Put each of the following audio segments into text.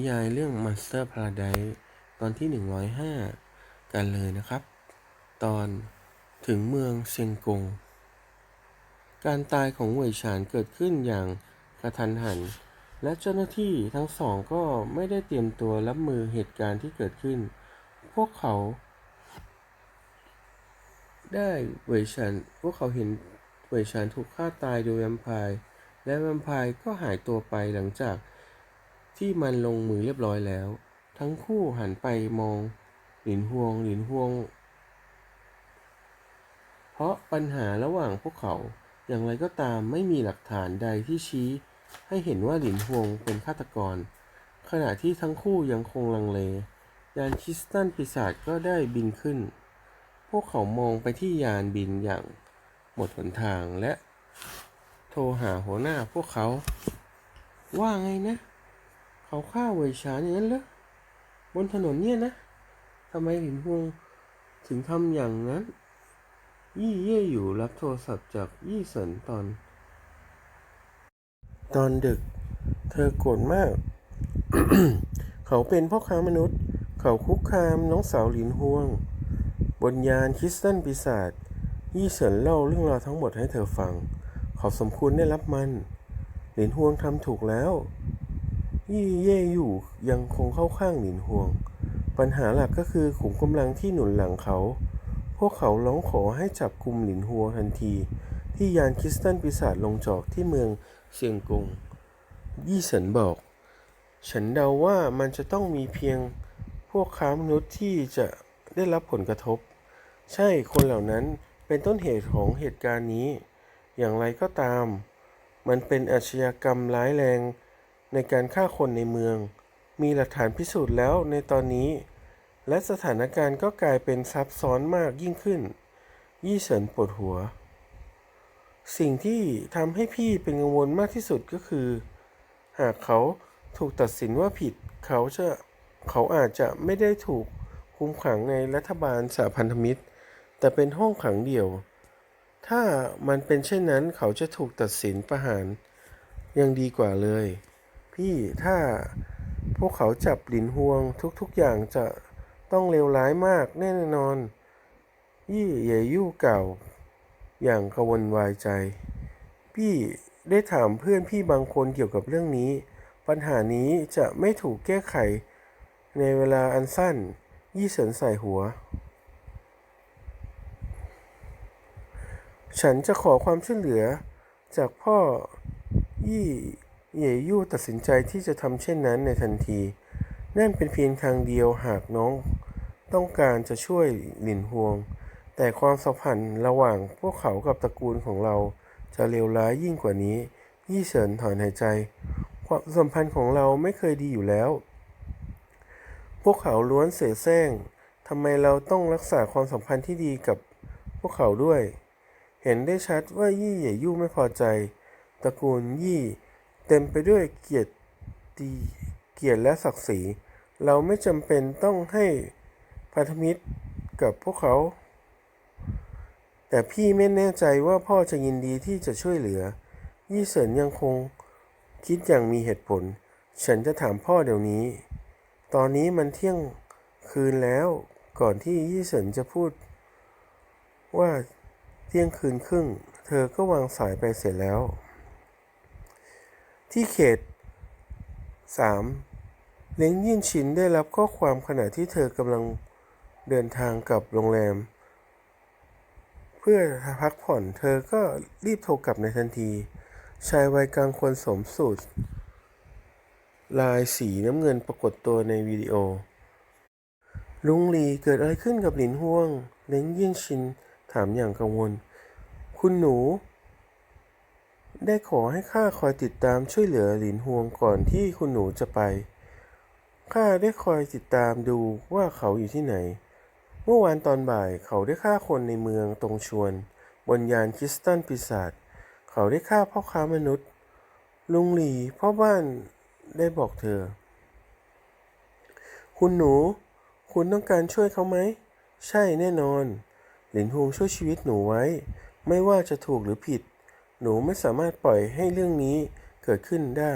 นิยายเรื่อง Monster Paradise ตอนที่ 105 กันเลยนะครับ ตอนถึงเมืองเซียงกง การตายของเหวยฉานเกิดขึ้นอย่างกระทันหัน และเจ้าหน้าที่ทั้งสองก็ไม่ได้เตรียมตัวรับมือเหตุการณ์ที่เกิดขึ้น พวกเขา ได้เหวยฉานพวกเขาเห็นเหวยฉานถูกฆ่าตายโดยแวมไพร์และแวมไพร์ก็หายตัวไปหลังจาก ที่มันลงมือเรียบร้อยแล้ว ทั้งคู่หันไปมองหลินฮวงหลินฮวง เพราะปัญหาระหว่างพวกเขาอย่างไรก็ตามไม่มีหลักฐานใดที่ชี้ ให้เห็นว่าหลินฮวงเป็นฆาตกร ขณะที่ทั้งคู่ยังคงลังเลยานคริสตัลปีศาจก็ได้บินขึ้น พวกเขามองไปที่ยานบินอย่างหมดหนทางและ โทรหาหัวหน้าพวกเขา ว่าไงนะ เขาฆ่าเวยชานอย่างนั้นเหรอบนถนนเนี่ยนะทำไมหลินฮวงถึงทำอย่างนั้น ยี่เย่อยู่รับโทรศัพท์จากยี่เสินตอน ตอนดึก เธอโกรธมาก เขาเป็นพ่อค้ามนุษย์ เขาคุกคามน้องสาวหลินฮวง บนยานคริสตันปีศาจยี่เสินเล่าเรื่องราวทั้งหมดให้เธอฟัง เขาสมควรได้รับมัน หลินฮวงทำถูกแล้ว ยี่เย่อยู่ยังคงเข้าข้างหลินฮวง ปัญหาหลักก็คือขุมกำลังที่หนุนหลังเขา พวกเขาร้องขอให้จับกลุ่มหลินฮวงทันที ที่ยานคริสตันปีศาจลงจอดที่เมืองเซียงกง ยี่เสินบอก ฉันเดาว่ามันจะต้องมีเพียงพวกค้ามนุษย์ที่จะได้รับผลกระทบ ใช่คนเหล่านั้นเป็นต้นเหตุของเหตุการณ์นี้ อย่างไรก็ตาม มันเป็นอาชญากรรมร้ายแรง ในการฆ่าคนในเมือง มีหลักฐานพิสูจน์แล้วในตอนนี้ และสถานการณ์ก็กลายเป็นซับซ้อนมากยิ่งขึ้น ยี่เฉินปวดหัว สิ่งที่ทำให้พี่เป็นกังวลมากที่สุดก็คือ หากเขาถูกตัดสินว่าผิด เขาจะเขาอาจจะไม่ได้ถูกคุมขังในรัฐบาลสหพันธมิตร แต่เป็นห้องขังเดี่ยว ถ้ามันเป็นเช่นนั้นเขาจะถูกตัดสินประหารยังดีกว่าเลย พี่ถ้าพวกเขาจับหลินฮวงทุกๆอย่างจะต้องเลวร้ายมากแน่นอน ยี่เหยยู่เก่า อย่างกวนวายใจ พี่ได้ถามเพื่อนพี่บางคนเกี่ยวกับเรื่องนี้ ปัญหานี้จะไม่ถูกแก้ไข ในเวลาอันสั้น ยี่เสินใส่หัว ฉันจะขอความช่วยเหลือ จากพ่อยี่ เหยยู่ตัดสินใจที่จะทำเช่นนั้นในทันที นั่นเป็นเพียงทางเดียวหากน้องต้องการจะช่วยหลินฮวง แต่ความสัมพันธ์ระหว่างพวกเขากับตระกูลของเราจะเลวร้ายยิ่งกว่านี้ ยี่เฉินถอนหายใจ ความสัมพันธ์ของเราไม่เคยดีอยู่แล้ว พวกเขาล้วนเสแสร้งทำไมเราต้องรักษาความสัมพันธ์ที่ดีกับพวกเขาด้วย เห็นได้ชัดว่ายี่เหยยู่ไม่พอใจ ตระกูลยี่ เต็มไปด้วยเกียรติเกียรติและศักดิ์ศรี เราไม่จำเป็นต้องให้พันธมิตรกับพวกเขา แต่พี่ไม่แน่ใจว่าพ่อจะยินดีที่จะช่วยเหลือ ยี่เสินยังคงคิดอย่างมีเหตุผล ฉันจะถามพ่อเดี๋ยวนี้ ตอนนี้มันเที่ยงคืนแล้ว ก่อนที่ยี่เสินจะพูด ว่าเที่ยงคืนครึ่ง เธอก็วางสายไปเสร็จแล้ว ที่เขต 3. เล้งยินชินได้รับข้อความขณะที่เธอกำลังเดินทางกลับโรงแรม เพื่อพักผ่อนเธอก็รีบโทรกลับในทันที ชายวัยกลางคนสมสูทลายสีน้ำเงินปรากฏตัวในวิดีโอ ลุงหลีเกิดอะไรขึ้นกับหลินฮวง เล้งยินชินถามอย่างกังวล คุณหนู ได้ขอให้ข้าคอยติดตามช่วยเหลือหลินฮวงก่อนที่คุณหนูจะไป ข้าได้คอยติดตามดูว่าเขาอยู่ที่ไหน เมื่อวานตอนบ่ายเขาได้ฆ่าคนในเมืองตรงชวน บนยานคริสตันปีศาจ เขาได้ฆ่าพ่อค้ามนุษย์ ลุงหลีพ่อบ้านได้บอกเธอ คุณหนู คุณต้องการช่วยเขาไหม ใช่แน่นอน หลินฮวงช่วยชีวิตหนูไว้ ไม่ว่าจะถูกหรือผิด หนูไม่สามารถปล่อยให้เรื่องนี้เกิดขึ้นได้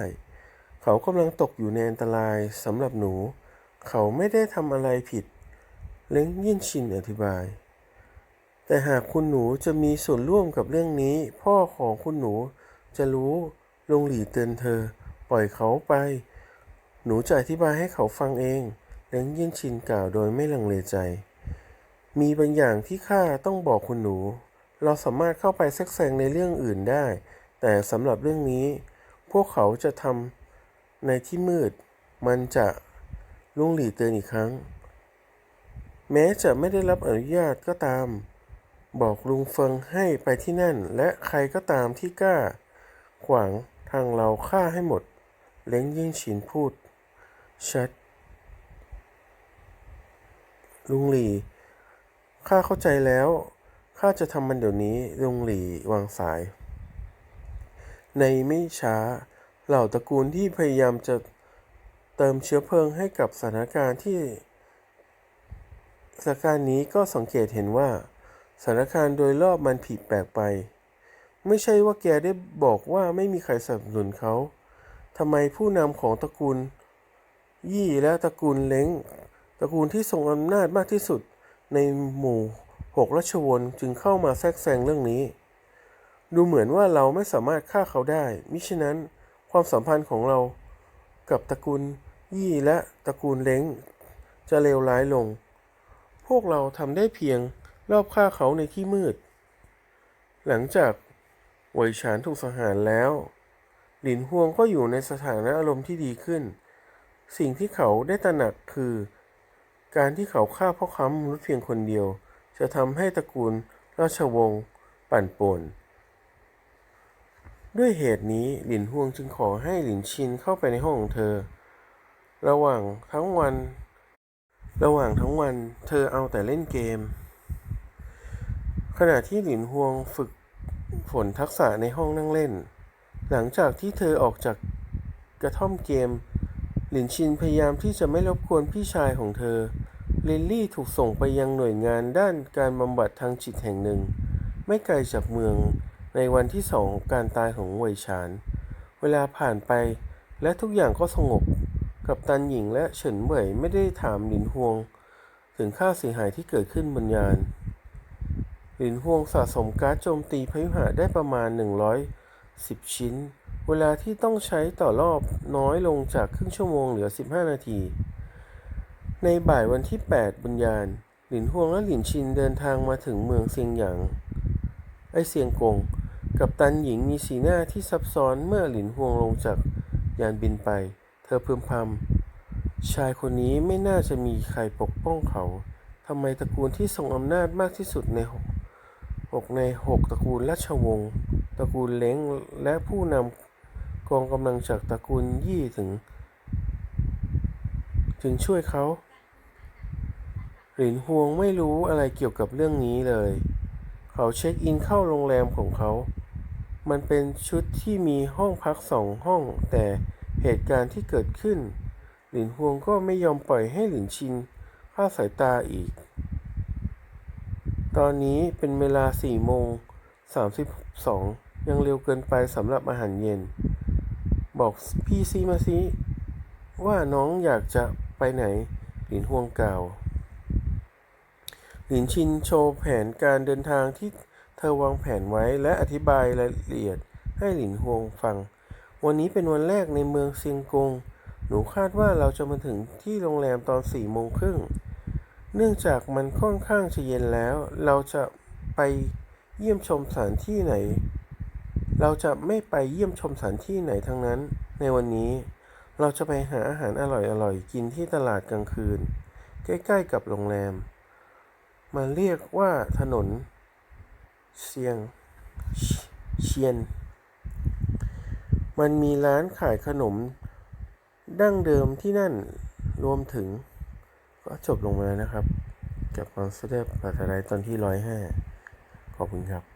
เขากำลังตกอยู่ในอันตรายสำหรับหนู เขาไม่ได้ทำอะไรผิด เล้งยินชินอธิบาย แต่หากคุณหนูจะมีส่วนร่วมกับเรื่องนี้ พ่อของคุณหนูจะรู้ลงหลีเตือนเธอ ปล่อยเขาไป หนูจะอธิบายให้เขาฟังเองเล้งยินชินกล่าวโดยไม่ลังเลใจ มีบางอย่างที่ข้าต้องบอกคุณหนู เราสามารถเข้าไปแทรกแซงในเรื่องอื่นได้ แต่สำหรับเรื่องนี้ พวกเขาจะทำในที่มืด มันจะลุงหลีเตือนอีกครั้ง แม้จะไม่ได้รับอนุญาตก็ตาม บอกลุงเฟิงให้ไปที่นั่น และใครก็ตามที่กล้า ขวางทางเราฆ่าให้หมด เล้งยิ่งฉินพูด ชัด ลุงหลีข้าเข้าใจแล้ว ข้าจะทำมันเดี๋ยวนี้ลุงหลีวางสาย ในไม่ช้า เหล่าตระกูลที่พยายามจะเติมเชื้อเพลิงให้กับสถานการณ์ที่สถานการณ์นี้ก็สังเกตเห็นว่าสถานการณ์โดยรอบมันผิดแปลกไป ไม่ใช่ว่าแกได้บอกว่าไม่มีใครสนับสนุนเขาทำไมผู้นำของตระกูล ยี่และตระกูลเล้งตระกูลที่ทรงอำนาจมากที่สุดในหมู่ หกราชวงศ์จึงเข้ามาแทรกแซงเรื่องนี้ ดูเหมือนว่าเราไม่สามารถฆ่าเขาได้ มิฉะนั้นความสัมพันธ์ของเรากับตระกูลยี่และตระกูลเล้งจะเลวร้ายลง พวกเราทำได้เพียงรอบฆ่าเขาในที่มืด หลังจากเหวยฉานถูกสังหารแล้ว หลินฮวงก็อยู่ในสถานะอารมณ์ที่ดีขึ้น สิ่งที่เขาได้ตระหนักคือ การที่เขาฆ่าพ่อค้ามนุษย์เพียงคนเดียว จะทำให้ตระกูลราชวงศ์ปั่นป่วน ด้วยเหตุนี้หลินฮวงจึงขอให้หลินชินเข้าไปในห้องของเธอ ระหว่างทั้งวัน ระหว่างทั้งวันเธอเอาแต่เล่นเกม ขณะที่หลินฮวงฝึกฝนทักษะในห้องนั่งเล่น หลังจากที่เธอออกจากกระท่อมเกม หลินชินพยายามที่จะไม่รบกวนพี่ชายของเธอ ลินลี่ถูกส่งไปยังหน่วยงานด้านการบำบัดทางจิตแห่งหนึ่ง ไม่ไกลจากเมืองในวันที่สองของการตายของเวยชาน เวลาผ่านไปและทุกอย่างก็สงบ กับตันหญิงและเฉินเหวยไม่ได้ถามหลินฮวง ถึงค่าเสียหายที่เกิดขึ้นบนยาน หลินฮวงสะสมการ์ดโจมตีพยุหะได้ประมาณ 110 ชิ้น เวลาที่ต้องใช้ต่อรอบน้อยลงจากครึ่งชั่วโมงเหลือ 15 นาที ในบ่ายวันที่ 8บนยานหลินฮวงและหลินชินเดินทางมาถึงเมืองเซียงหยางไอเซียงกง กับตันหญิงมีสีหน้าที่ซับซ้อนเมื่อหลินฮวงลงจากยานบินไป เธอพึมพำชายคนนี้ไม่น่าจะมีใครปกป้องเขาทำไมตระกูลที่ทรงอำนาจมากที่สุดในหกหกในหกตระกูลราชวงศ์ตระกูลเล้งและผู้นำกองกำลังจากตระกูลยี่ถึง ถึงช่วยเขา หลินฮวงไม่รู้อะไรเกี่ยวกับเรื่องนี้เลย เขาเช็คอินเข้าโรงแรมของเขา มันเป็นชุดที่มีห้องพักสองห้อง แต่เหตุการณ์ที่เกิดขึ้น หลินฮวงก็ไม่ยอมปล่อยให้หลินชินคลาดสายตาอีก ตอนนี้เป็นเวลาสี่โมงสามสิบสองยังเร็วเกินไปสำหรับอาหารเย็น บอกพี่ซีมาซิว่าน้องอยากจะไปไหนหลินฮวงกล่าว หลินชินโชว์แผนการเดินทางที่เธอวางแผนไว้และอธิบายรายละเอียดให้หลินฮวงฟัง วันนี้เป็นวันแรกในเมืองเซียงกง หนูคาดว่าเราจะมาถึงที่โรงแรมตอนสี่โมงครึ่ง เนื่องจากมันค่อนข้างจะเย็นแล้ว เราจะไปเยี่ยมชมสถานที่ไหน เราจะไม่ไปเยี่ยมชมสถานที่ไหนทั้งนั้น ในวันนี้เราจะไปหาอาหารอร่อยๆกินที่ตลาดกลางคืน ใกล้ๆกับโรงแรม มันเรียกว่าถนนเซียงเชียน มันมีร้านขายขนม ดั้งเดิมที่นั่นรวมถึง ก็จบลงมาแล้วนะครับ กับ Monster Paradise ตอนที่ร้อยห้าขอบคุณครับ